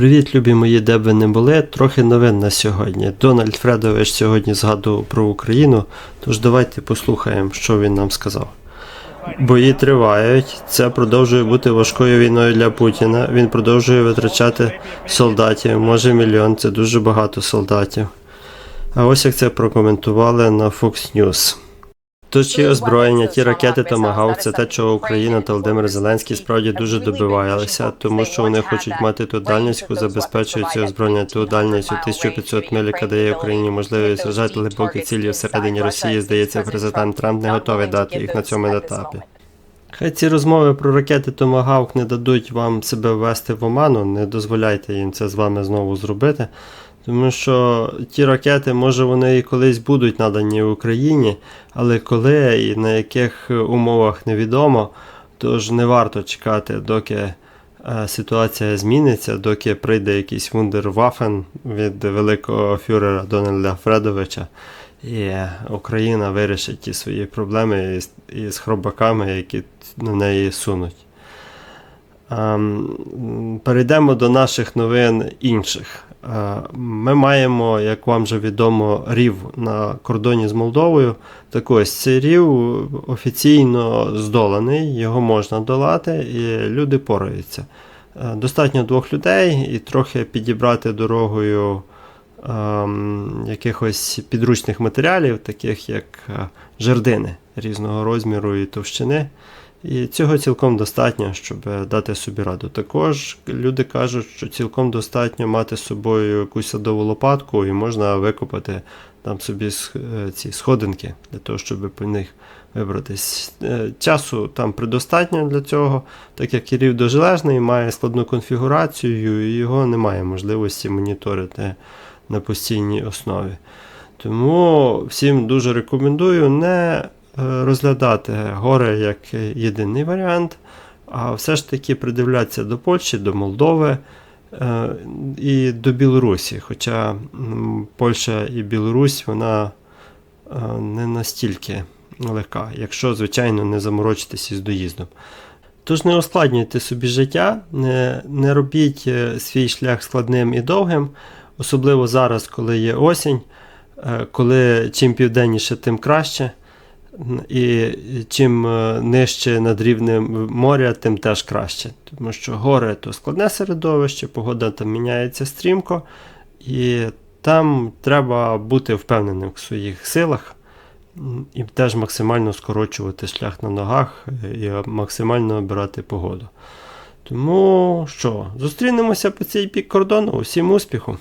Привіт, любі мої, де б ви не були. Трохи новин на сьогодні. Дональд Фредович сьогодні згадував про Україну, тож давайте послухаємо, що він нам сказав. Бої тривають. Це продовжує бути важкою війною для Путіна. Він продовжує витрачати солдатів, може мільйон, це дуже багато солдатів. А ось як це прокоментували на Fox News. Тож ті озброєння, ті ракети Томагавк, це те, чого Україна та Володимир Зеленський справді дуже добивалися, тому що вони хочуть мати ту дальність, яку забезпечує ці озброєння, ту дальність у 1500 миль, яка дає Україні можливість сражати глибокі цілі всередині Росії. Здається, президент Трамп не готовий дати їх на цьому етапі. Хай ці розмови про ракети Томагавк не дадуть вам себе ввести в оману, не дозволяйте їм це з вами знову зробити. Тому що ті ракети, може, вони і колись будуть надані Україні, але коли і на яких умовах невідомо, тож не варто чекати, доки е, ситуація зміниться, доки прийде якийсь вундервафен від великого фюрера Дональда Фредовича, і Україна вирішить ті свої проблеми із, хробаками, які на неї сунуть. Ем, Перейдемо до наших новин інших. Е, Ми маємо, як вам вже відомо, рів на кордоні з Молдовою. Так ось цей рів офіційно здоланий, його можна долати, і люди пораються. Е, Достатньо двох людей і трохи підібрати дорогою ем, якихось підручних матеріалів, таких як е, жердини різного розміру і товщини. І цього цілком достатньо, щоб дати собі раду. Також люди кажуть, що цілком достатньо мати з собою якусь садову лопатку і можна викопати там собі е, ці сходинки для того, щоб по них вибратись. Е, Часу там предостатньо для цього, так як Кирів дожележний, має складну конфігурацію, і його немає можливості моніторити на постійній основі. Тому всім дуже рекомендую не е, розглядати гори як єдиний варіант, а все ж таки придивлятися до Польщі, до Молдови е, і до Білорусі. Хоча Польща і Білорусь вона е, не настільки легка, якщо, звичайно, не заморочитися з доїздом. Тож не ускладнюйте собі життя, не, не робіть е, свій шлях складним і довгим, особливо зараз, коли є осінь, е, коли чим південніше, тим краще. І чим е, нижче над рівнем моря, тим теж краще. Тому що гори то складне середовище, погода там міняється стрімко, і там треба бути впевненим в своїх силах і теж максимально скорочувати шлях на ногах і максимально обирати погоду. Тому що, зустрінемося по цій бік кордону. Усім успіху!